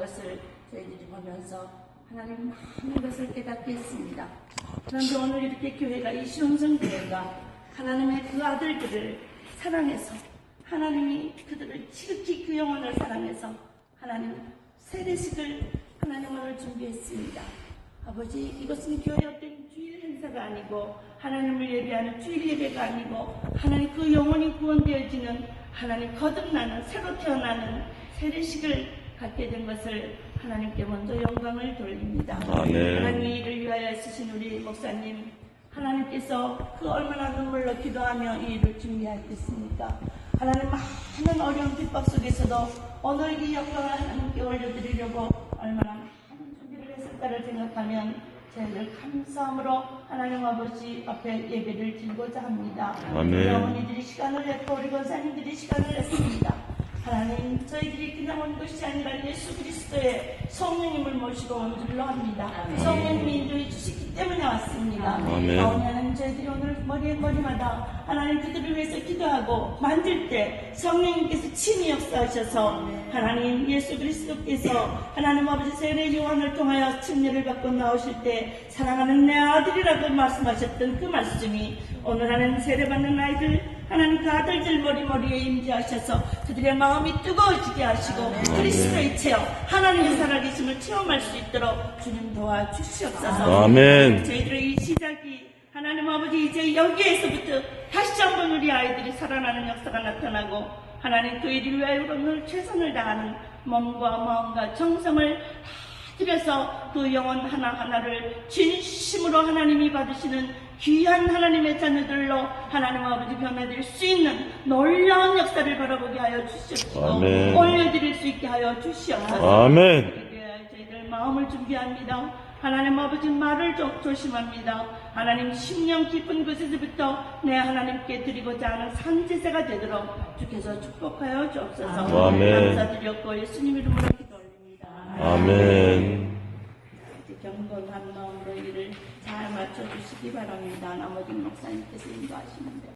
것을 저희들이 보면서 하나님 많은 것을 깨닫게 했습니다. 그런데 오늘 이렇게 교회가 이시원성 교회가 하나님의 그 아들들을 사랑해서 하나님이 그들을 지극히 그 영혼을 사랑해서 하나님 세례식을 하나님 오늘 준비했습니다. 아버지 이것은 교회 어떤 주일 행사가 아니고 하나님을 예배하는 주일 예배가 아니고 하나님 그 영혼이 구원되어지는 하나님 거듭나는 새로 태어나는 세례식을 갖게 된 것을 하나님께 먼저 영광을 돌립니다. 아멘. 하나님 이 일을 위하여 쓰신 우리 목사님 하나님께서 그 얼마나 눈물로 기도하며 이 일을 준비하겠습니까? 하나님 많은 어려운 핍박 속에서도 오늘 이 영광을 하나님께 올려드리려고 얼마나 많은 준비를 했을까를 생각하면 저희들 감사함으로 하나님 아버지 앞에 예배를 드리고자 합니다. 아멘. 어머니들이 시간을 냈고 우리 권사님들이 시간을 냈습니다. 하나님 저희들이 그냥 온 것이 아니라 예수 그리스도의 성령님을 모시고 온 줄로 합니다. 성령님이 인도해 주시기 때문에 왔습니다. 아멘. 저희들이 오늘 머리에 머리마다 하나님 그들을 위해서 기도하고 만들 때 성령님께서 친히 역사하셔서 하나님 예수 그리스도께서 하나님 아버지 세례 요한을 통하여 침례를 받고 나오실 때 사랑하는 내 아들이라고 말씀하셨던 그 말씀이 오늘 하나님 세례받는 아이들 하나님 그 아들들 머리머리에 임재하셔서 그들의 마음이 뜨거워지게 하시고 그리스도의 체험 하나님의 살아계심을 체험할 수 있도록 주님 도와주시옵소서 아멘. 저희들의 이 시작이 하나님 아버지 이제 여기에서부터 다시 한번 우리 아이들이 살아나는 역사가 나타나고 하나님 그 일을 위하여 오늘 최선을 다하는 몸과 마음과 정성을 다 들여서 그 영혼 하나하나를 진심으로 하나님이 받으시는 귀한 하나님의 자녀들로 하나님 아버지 변화될 수 있는 놀라운 역사를 바라보게 하여 주시옵시고. 올려드릴 수 있게 하여 주시옵소서 아멘. 저희들 마음을 준비합니다. 하나님 아버지 말을 조, 조심합니다. 하나님 심령 깊은 곳에서부터 내 하나님께 드리고자 하는 산제사가 되도록 주께서 축복하여 주옵소서. 아멘. 감사드렸고 예수님 이름으로 기도 올립니다. 아멘. 경건한 마음으로 일을 잘 맞춰주시기 바랍니다. 나머지 목사님께서 인도하시면 됩니다.